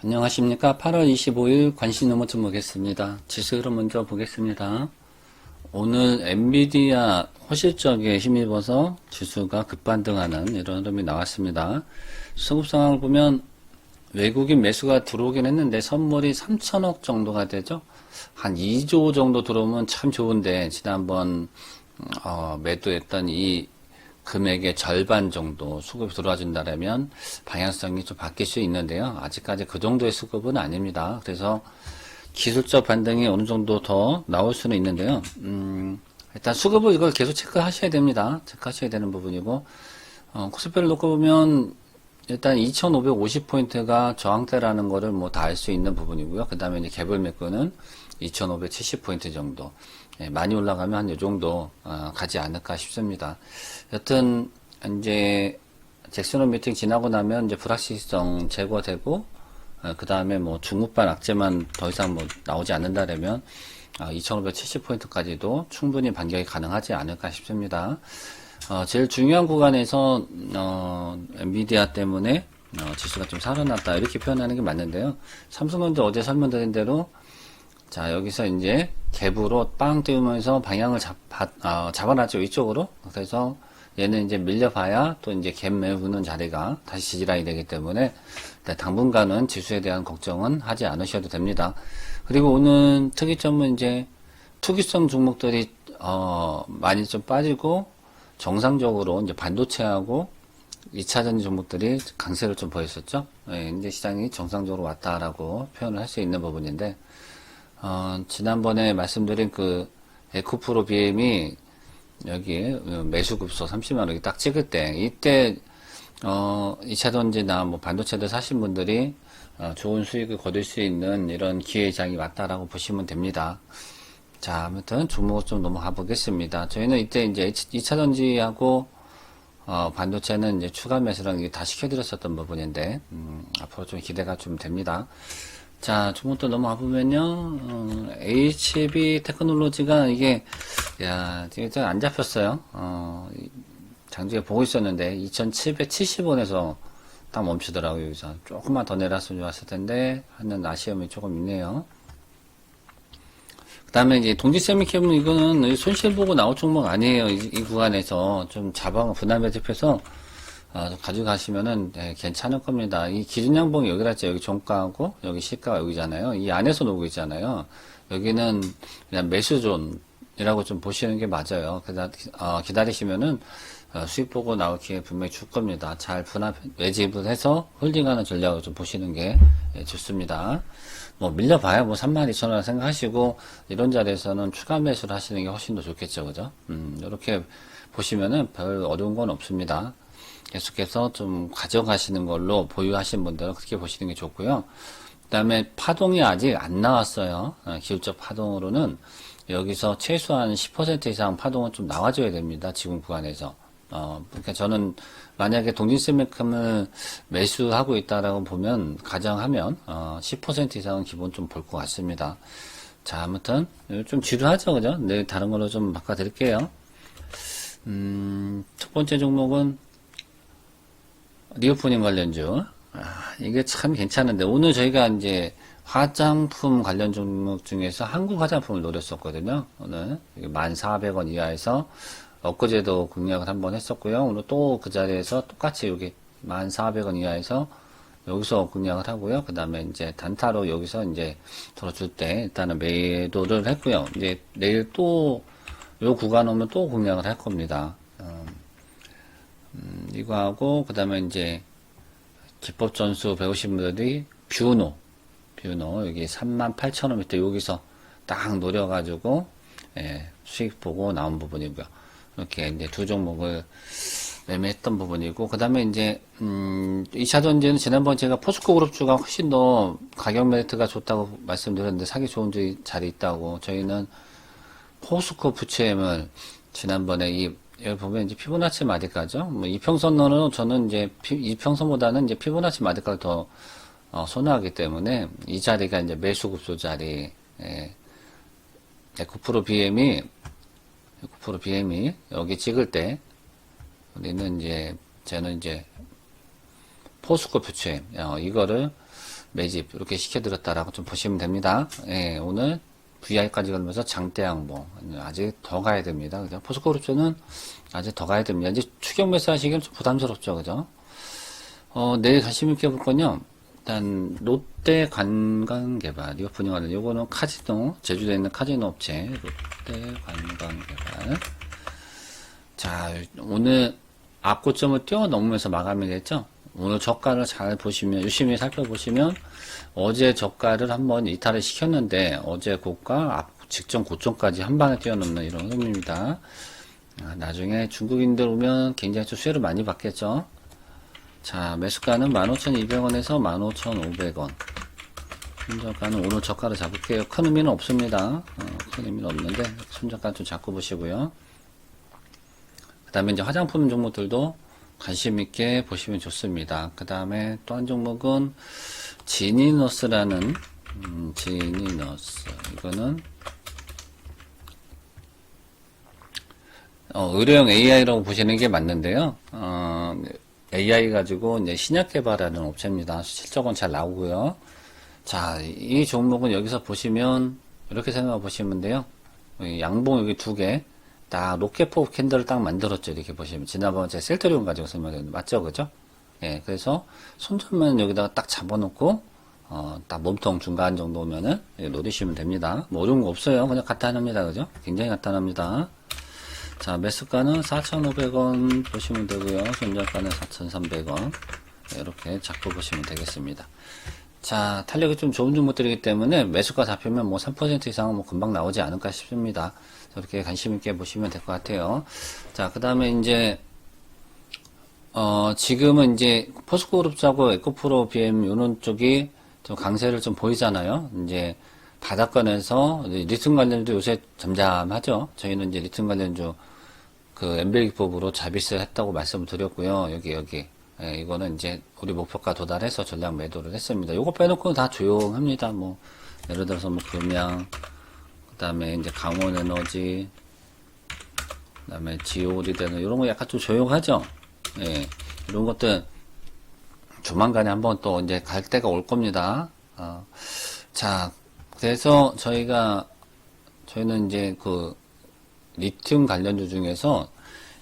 안녕하십니까. 8월 25일 관심 노무 좀 보겠습니다. 지수 흐름 먼저 보겠습니다. 오늘 엔비디아 호실적에 힘입어서 지수가 급반등하는 이런 흐름이 나왔습니다. 수급 상황을 보면 외국인 매수가 들어오긴 했는데 선물이 3천억 정도가 되죠. 한 2조 정도 들어오면 참 좋은데 지난번 어, 매도했던 이 금액의 절반 정도 수급이 들어와 준다면 방향성이 좀 바뀔 수 있는데요. 아직까지 그 정도의 수급은 아닙니다. 그래서 기술적 반등이 어느 정도 더 나올 수는 있는데요. 음, 일단 수급을 이걸 계속 체크하셔야 됩니다. 체크하셔야 되는 부분이고, 어, 코스피를 놓고 보면 일단 2550포인트가 저항대라는 거를 뭐 다 알 수 있는 부분이고요. 그 다음에 이제 개별 매수는 2570포인트 정도. 예, 많이 올라가면 한이 정도, 어, 가지 않을까 싶습니다. 여튼, 이제, 잭슨홀 미팅 지나고 나면 이제 불확실성 제거되고, 그 다음에 뭐 중국발 악재만 더 이상 뭐 나오지 않는다라면, 어, 2570포인트까지도 충분히 반격이 가능하지 않을까 싶습니다. 어, 제일 중요한 구간에서, 어, 엔비디아 때문에, 어, 지수가 좀 살아났다. 이렇게 표현하는 게 맞는데요. 삼성전자 어제 설명드린 대로, 자, 여기서 이제 갭으로 빵 띄우면서 방향을 잡, 아, 잡아놨죠. 이쪽으로. 그래서 얘는 이제 밀려봐야 또 이제 갭 메우는 자리가 다시 지지라인이 되기 때문에 당분간은 지수에 대한 걱정은 하지 않으셔도 됩니다. 그리고 오늘 특이점은 이제 투기성 종목들이 어, 많이 좀 빠지고 정상적으로 이제 반도체하고 2차전지 종목들이 강세를 좀 보였었죠. 예, 이제 시장이 정상적으로 왔다라고 표현을 할 수 있는 부분인데 어, 지난번에 말씀드린 그 에코프로 BM이 여기 매수급소 30만 원이 딱 찍을 때 이때 어, 2차 전지나 뭐 반도체들 사신 분들이 어, 좋은 수익을 거둘 수 있는 이런 기회장이 왔다라고 보시면 됩니다. 자, 아무튼 종목을 좀 넘어가 보겠습니다. 저희는 이때 이제 2차 전지하고 어, 반도체는 이제 추가 매수랑 다 시켜드렸었던 부분인데 음, 앞으로 좀 기대가 좀 됩니다. 자, 조금 넘어가 보면요, 어, HB 테크놀로지가 이게, 야, 지금 안 잡혔어요. 어, 장중에 보고 있었는데, 2,770원에서 딱 멈추더라고요, 여기서. 조금만 더 내렸으면 좋았을 텐데, 하는 아쉬움이 조금 있네요. 그 다음에 이제 동지 세미캠은 이거는 손실 보고 나올 종목 아니에요. 이, 이 구간에서 좀 자방 분할 매집해서 어, 가져가시면은 네, 괜찮을 겁니다. 이 기준 양봉이 여기라 했죠. 여기 종가하고 여기 시가가 여기잖아요. 이 안에서 놀고 있잖아요. 여기는 그냥 매수존 이라고 좀 보시는 게 맞아요. 그다 어, 기다리시면은 어, 수익 보고 나올 기회 분명히 줄 겁니다. 잘 분할 매집을 해서 홀딩하는 전략을 좀 보시는 게 예, 좋습니다. 뭐 밀려봐야 뭐 32,000원 생각하시고 이런 자리에서는 추가 매수를 하시는 게 훨씬 더 좋겠죠. 그죠? 음, 이렇게 보시면은 별 어려운 건 없습니다. 계속해서 좀 가져가시는 걸로 보유하신 분들은 그렇게 보시는 게 좋고요. 그 다음에 파동이 아직 안 나왔어요. 어, 기술적 파동으로는 여기서 최소한 10% 이상 파동은 좀 나와줘야 됩니다. 지금 구간에서. 어, 그러니까 저는 만약에 동진세만큼을 매수하고 있다라고 보면, 가정하면, 어, 10% 이상은 기본 좀 볼 것 같습니다. 자, 아무튼, 좀 지루하죠, 그죠? 네, 다른 걸로 좀 바꿔드릴게요. 음, 첫 번째 종목은 리오프닝 관련주. 아, 이게 참 괜찮은데, 오늘 저희가 이제 화장품 관련 종목 중에서 한국 화장품을 노렸었거든요. 오늘 1,400원 이하에서 엊그제도 공략을 한번 했었고요. 오늘 또 그 자리에서 똑같이 여기 1,400원 이하에서 여기서 공략을 하고요. 그 다음에 이제 단타로 여기서 이제 들어줄 때 일단은 매도를 했고요. 이제 내일 또 요 구간 오면 또 공략을 할 겁니다. 음, 이거 하고 그 다음에 이제 기법 전수 배우신 분들이 뷰노 뷰노 여기 38,000원 밑에 여기서 딱 노려가지고 예, 수익 보고 나온 부분이고요. 이렇게 이제 두 종목을 매매했던 부분이고 그 다음에 이제 음, 2차 전지는 지난번 제가 포스코 그룹주가 훨씬 더 가격 메리트가 좋다고 말씀드렸는데 사기 좋은 자리 있다고 저희는 포스코 부채임을 지난번에 이 여기 보면 이제 피보나치 마디가죠. 뭐 이평선로는 저는 이제 피, 이평선보다는 이제 피보나치 마디가를 더 어, 선호하기 때문에 이 자리가 이제 매수급소 자리. 예. 에코프로 BM이 에코프로 BM이 여기 찍을 때 우리는 이제 저는 이제 포스코 표체 어, 이거를 매집 이렇게 시켜드렸다라고 좀 보시면 됩니다. 예, 오늘 VI까지 가면서 장대 양봉 아직 더 가야 됩니다. 그죠? 포스코 그룹주는 아직 더 가야 됩니다. 이제 추격 매수 하시기엔 좀 부담스럽죠, 그죠? 어, 내일 관심 있게 볼 건요. 일단 롯데 관광개발 이거 분양하는 요거는 카지노 제주도에 있는 카지노 업체 롯데 관광개발. 자 오늘 앞고점을 뛰어넘으면서 마감이 됐죠. 오늘 저가를 잘 보시면 유심히 살펴보시면 어제 저가를 한번 이탈을 시켰는데 어제 고가 앞 직전 고점까지 한 방에 뛰어넘는 이런 흐름입니다. 아, 나중에 중국인들 오면 굉장히 좀 수혜를 많이 받겠죠. 자, 매수가는 15,200원에서 15,500원. 손절가는 오늘 저가를 잡을게요. 큰 의미는 없습니다. 어, 큰 의미는 없는데, 손절가 좀 잡고 보시고요. 그 다음에 이제 화장품 종목들도 관심 있게 보시면 좋습니다. 그 다음에 또 한 종목은 지니너스라는, 음, 지니너스. 이거는, 어, 의료용 AI라고 보시는 게 맞는데요. 어, AI 가지고 이제 신약 개발하는 업체입니다. 실적은 잘 나오고요. 자, 이 종목은 여기서 보시면 이렇게 생각해 보시면 돼요. 이 양봉 여기 두 개, 딱 로켓포 캔들을 딱 만들었죠. 이렇게 보시면 지난번에 제가 셀트리온 가지고 설명했는데 맞죠, 그죠? 예, 그래서 손전만 여기다가 딱 잡아놓고 어, 딱 몸통 중간 정도면은 예, 노리시면 됩니다. 뭐 어려운 거 없어요. 그냥 간단합니다, 그죠? 굉장히 간단합니다. 자, 매수가는 4,500원 보시면 되고요. 손절가는 4,300원. 이렇게 잡고 보시면 되겠습니다. 자, 탄력이 좀 좋은 종목들이기 때문에 매수가 잡히면 뭐 3% 이상은 뭐 금방 나오지 않을까 싶습니다. 저렇게 관심 있게 보시면 될 것 같아요. 자, 그 다음에 이제, 어, 지금은 이제 포스코그룹하고 에코프로 BM 요런 쪽이 좀 강세를 좀 보이잖아요. 이제 바닥권에서 리튬 관련주 요새 잠잠하죠. 저희는 이제 리튬 관련주 그 엠벨기법으로 자비스를 했다고 말씀을 드렸고요. 여기 여기 예, 이거는 이제 우리 목표가 도달해서 전량 매도를 했습니다. 요거 빼놓고는 다 조용합니다. 뭐 예를 들어서 뭐 금양 그다음에 이제 강원 에너지 그다음에 지오리 되는 이런 거 약간 좀 조용하죠. 예, 이런 것들 조만간에 한번 또 이제 갈 때가 올 겁니다. 어, 자, 그래서 저희가 저희는 이제 그 리튬 관련주 중에서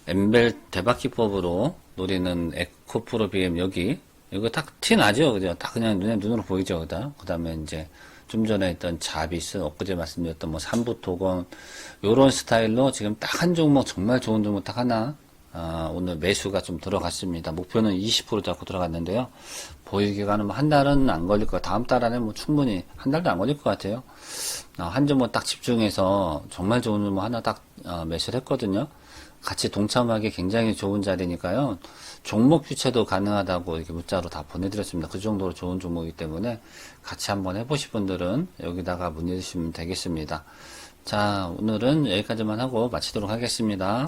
엠벨 대박 기법으로 노리는 에코프로 BM 여기 이거 딱 티 나죠, 그죠? 딱 그냥 눈에 눈으로 보이죠, 그다. 그다음에 이제 좀 전에 했던 자비스, 엊그제 말씀드렸던 뭐 삼부토건 요런 스타일로 지금 딱 한 종목 정말 좋은 종목 딱 하나 아, 오늘 매수가 좀 들어갔습니다. 목표는 20% 잡고 들어갔는데요. 뭐한 달은 안 걸릴 것, 다음 달 안에 뭐 충분히 한 달도 안 걸릴 것 같아요. 아, 한 종목 딱 집중해서 정말 좋은 종목 하나 딱 어, 매수를 했거든요. 같이 동참하기 굉장히 좋은 자리니까요. 종목 교체도 가능하다고 이렇게 문자로 다 보내드렸습니다. 그 정도로 좋은 종목이기 때문에 같이 한번 해보실 분들은 여기다가 문의 주시면 되겠습니다. 자, 오늘은 여기까지만 하고 마치도록 하겠습니다.